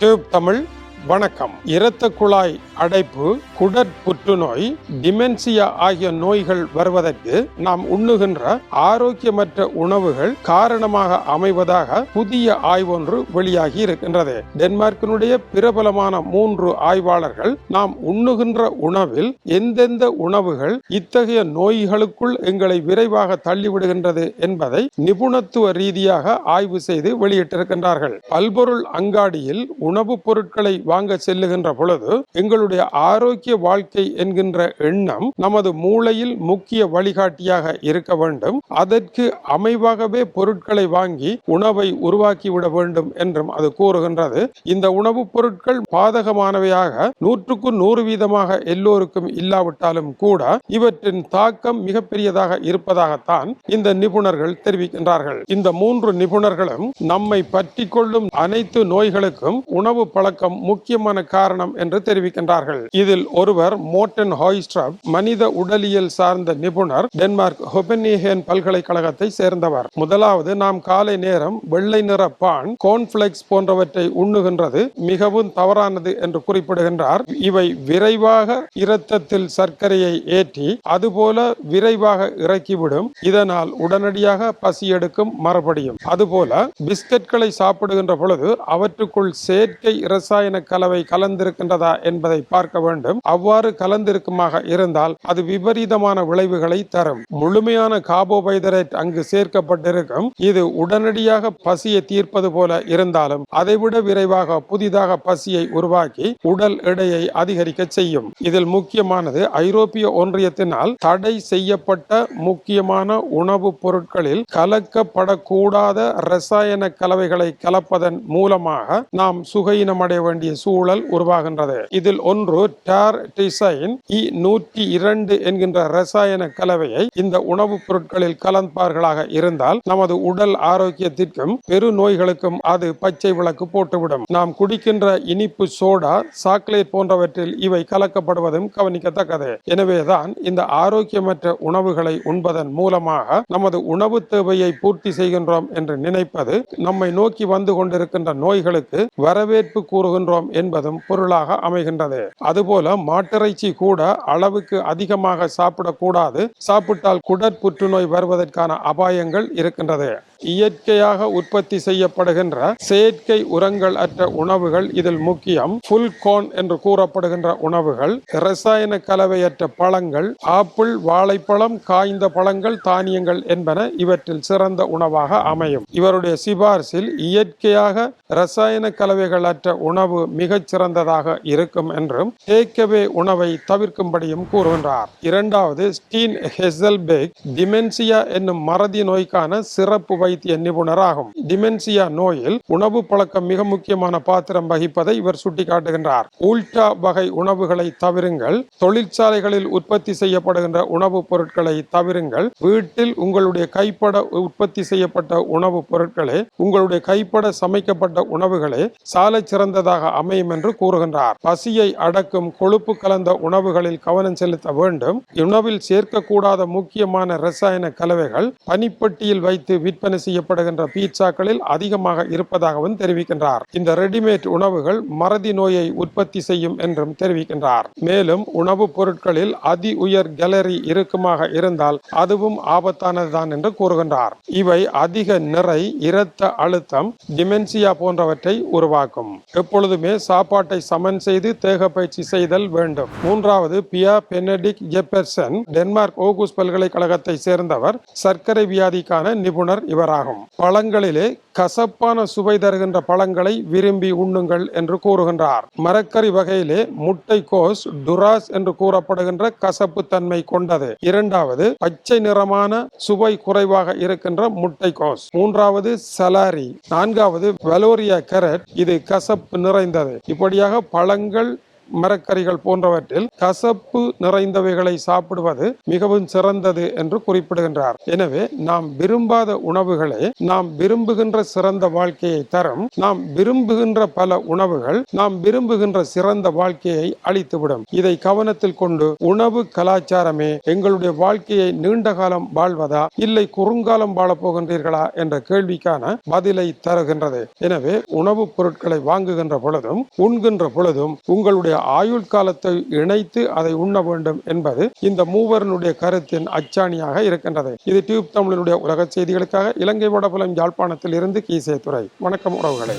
Tube Tamil வணக்கம். இரத்த குழாய் அடைப்பு குடற் புற்றுநோய் டிமென்சியா ஆகிய நோய்கள் வருவதற்கு நாம் உண்ணுகின்ற ஆரோக்கியமற்ற உணவுகள் காரணமாக அமைவதாக புதிய ஆய்வொன்று வெளியாகி இருக்கின்றது. டென்மார்க்கினுடைய பிரபலமான மூன்று ஆய்வாளர்கள் நாம் உண்ணுகின்ற உணவில் எந்தெந்த உணவுகள் இத்தகைய நோய்களுக்குள் எங்களை விரைவாக தள்ளிவிடுகின்றது என்பதை நிபுணத்துவ ரீதியாக ஆய்வு செய்து வெளியிட்டிருக்கின்றார்கள். பல்பொருள் அங்காடியில் உணவுப் பொருட்களை வாங்க செல்லுகின்ற பொழுது எங்களுடைய ஆரோக்கிய வாழ்க்கை என்கின்ற எண்ணம் நமது மூளையில் முக்கிய வழிகாட்டியாக இருக்க வேண்டும். அதற்கு அமைவாகவே பொருட்களை வாங்கி உணவை உருவாக்கிவிட வேண்டும் என்றும் அது கூறுகின்றது. இந்த உணவுப் பொருட்கள் பாதகமானவையாக நூற்றுக்கு நூறு வீதமாக எல்லோருக்கும் இல்லாவிட்டாலும் கூட இவற்றின் தாக்கம் மிகப்பெரியதாக இருப்பதாகத்தான் இந்த நிபுணர்கள் தெரிவிக்கின்றார்கள். இந்த மூன்று நிபுணர்களும் நம்மை பற்றி கொள்ளும் அனைத்து நோய்களுக்கும் உணவு பழக்கம் முக்கியமான காரணம் என்று தெரிவிக்கின்றார்கள். இதில் ஒருவர் மோட்டன் ஹாய்ஸ்ட்ராப் மனித உடலியல் சார்ந்த நிபுணர் டென்மார்க் ஹொபென்ஹேன் பல்கலைக்கழகத்தை சேர்ந்தவர். முதலாவது நாம் காலை நேரம் வெள்ளை நிற பான் கோன்ஃபிளெக்ஸ் போன்றவற்றை உண்ணுகின்றது மிகவும் தவறானது என்று குறிப்பிடுகின்றார். இவை விரைவாக இரத்தத்தில் சர்க்கரையை ஏற்றி அதுபோல விரைவாக இறக்கிவிடும். இதனால் உடனடியாக பசி எடுக்கும் மறுபடியும் அதுபோல பிஸ்கட்களை சாப்பிடுகின்ற பொழுது அவற்றுக்குள் செயற்கை இரசாயன கலவை கலந்திருக்கின்றதா என்பதை பார்க்க வேண்டும். அவ்வாறு கலந்திருக்குமாக இருந்தால் அது விபரீதமான விளைவுகளை தரும். முழுமையான கார்போஹைட்ரேட் அங்கு சேர்க்கப்பட்டிருக்கும். இது உடனடியாக பசியை தீர்ப்பது போல இருந்தாலும் அதைவிட விரைவாக புதிதாக பசியை உருவாக்கி உடல் எடையை அதிகரிக்க செய்யும். இதில் முக்கியமானது ஐரோப்பிய ஒன்றியத்தினால் தடை செய்யப்பட்ட முக்கியமான உணவுப் பொருட்களில் கலக்கப்படக்கூடாத ரசாயன கலவைகளை கலப்பதன் மூலமாக நாம் சுகையினமடைய வேண்டிய சூழல் உருவாகின்றது. இதில் ஒன்று டார் டிசைன் இ நூற்றி இரண்டு என்கின்ற ரசாயன கலவையை இந்த உணவுப் பொருட்களில் கலந்தார்களாக இருந்தால் நமது உடல் ஆரோக்கியத்திற்கும் பெரு நோய்களுக்கும் அது பச்சை விளக்கு போட்டுவிடும். நாம் குடிக்கின்ற இனிப்பு சோடா சாக்லேட் போன்றவற்றில் இவை கலக்கப்படுவதும் கவனிக்கத்தக்கது. எனவேதான் இந்த ஆரோக்கியமற்ற உணவுகளை உண்பதன் மூலமாக நமது உணவு தேவையை பூர்த்தி செய்கின்றோம் என்று நினைப்பது நம்மை நோக்கி வந்து கொண்டிருக்கின்ற நோய்களுக்கு வரவேற்பு கூறுகின்றோம் என்பதும் பொருளாக அமைகின்றது. அதுபோல மாட்டிறைச்சி கூட அளவுக்கு அதிகமாக சாப்பிடக்கூடாது. சாப்பிட்டால் குடற் புற்றுநோய் வருவதற்கான அபாயங்கள் இருக்கின்றது. இயற்கையாக உற்பத்தி செய்யப்படுகின்ற செயற்கை உரங்கள் அற்ற உணவுகள் இதில் முக்கியம். ஃபுல் கோன் என்று கூறப்படுகின்ற உணவுகள் ரசாயன கலவையற்ற பழங்கள் ஆப்பிள் வாழைப்பழம் காய்ந்த பழங்கள் தானியங்கள் என்பன இவற்றில் சிறந்த உணவாக அமையும். இவருடைய சிபாரிசில் இயற்கையாக ரசாயன கலவைகள் அற்ற உணவு மிகச் சிறந்ததாக இருக்கும் என்றும் டேக்கவே உணவை தவிர்க்கும்படியும் கூறுகின்றார். இரண்டாவது ஸ்டீன் ஹெசல்பேக் டிமென்சியா என்னும் மறதி நோய்க்கான சிறப்பு வைத்திய நிபுணர் ஆகும் டிமென்சியா நோயில் உணவு பழக்கம் மிக முக்கியமான பாத்திரம் வகிப்பதை இவர் சுட்டிக்காட்டுகின்றார். உல்டா வகை உணவுகளை தவிருங்கள் தொழிற்சாலைகளில் உற்பத்தி செய்யப்படுகின்ற உணவுப் பொருட்களை தவிருங்கள் வீட்டில் உங்களுடைய கைப்பட உற்பத்தி செய்யப்பட்ட உணவுப் பொருட்களே உங்களுடைய கைப்பட சமைக்கப்பட்ட உணவுகளே சாலை சிறந்ததாக அமையும் என்று கூறுகின்றார். பசியை அடக்கும் கொழுப்பு கலந்த உணவுகளில் கவனம் செலுத்த வேண்டும். உணவில் சேர்க்கக்கூடாத முக்கியமான ரசாயன கலவைகள் பனிப்பட்டியில் வைத்து விற்பனை செய்யப்படுகின்ற பீட்சாக்களில் அதிகமாக இருப்பதாகவும் தெரிவிக்கின்றார். இந்த ரெடிமேட் உணவுகள் மறதி நோயை உற்பத்தி செய்யும் என்றும் தெரிவிக்கின்றார். மேலும் உணவுப் பொருட்களில் அதி உயர் கேலரி இறுக்கமாக இருந்தால் அதுவும் ஆபத்தானதுதான் என்று கூறுகின்றார். இவை அதிக நிறை இரத்த அழுத்தம் டிமென்சியா போன்றவற்றை உருவாக்கும். எப்பொழுதுமே சாப்பாட்டை சமன் செய்து தேக பயிற்சி செய்தல் வேண்டும். மூன்றாவது பியா பெனடிக் ஜெப்பர்சன் டென்மார்க் ஓகுஸ் பல்கலைக்கழகத்தை சேர்ந்தவர் சர்க்கரை வியாதிக்கான நிபுணர் இவர். இவராகும் பழங்களிலே கசப்பான சுவை தருகின்ற பழங்களை விரும்பி உண்ணுங்கள் என்று கூறுகின்றார். மரக்கறி வகையிலே முட்டைக்கோஸ் டுராஸ் என்று கூறப்படுகின்ற கசப்பு தன்மை கொண்டது. இரண்டாவது பச்சை நிறமான சுவை குறைவாக இருக்கின்ற முட்டைக்கோஸ். மூன்றாவது சலாரி. நான்காவது வலோரியா கேரட். இது கசப்பு நிறைந்தது. இப்படியாக பழங்கள் மரக்கறிகள் போன்றவற்றில் கசப்பு நிறைந்தவைகளை சாப்பிடுவது மிகவும் சிறந்தது என்று குறிப்பிடுகின்றார். எனவே நாம் விரும்பாத உணவுகளே நாம் விரும்புகின்ற சிறந்த வாழ்க்கையை தரும் நாம் விரும்புகின்ற பல உணவுகள் நாம் விரும்புகின்ற சிறந்த வாழ்க்கையை அளித்துவிடும். இதை கவனத்தில் கொண்டு உணவு கலாச்சாரமே எங்களுடைய வாழ்க்கையை நீண்ட காலம் வாழ்வதா இல்லை குறுங்காலம் வாழப் போகின்றீர்களா என்ற கேள்விக்கான பதிலை தருகின்றது. எனவே உணவுப் பொருட்களை வாங்குகின்ற பொழுதும் உண்கின்ற பொழுதும் உங்களுடைய ஆயுள் காலத்தை இணைத்து அதை உண்ண வேண்டும் என்பது இந்த மூவரனுடைய கருத்தின் அச்சாணியாக இருக்கின்றது. இது டியூப் தமிழனுடைய உலக செய்திகளுக்காக இலங்கை வடபுலம் யாழ்ப்பாணத்தில் இருந்து கீசே துறை வணக்கம் உறவுகளே.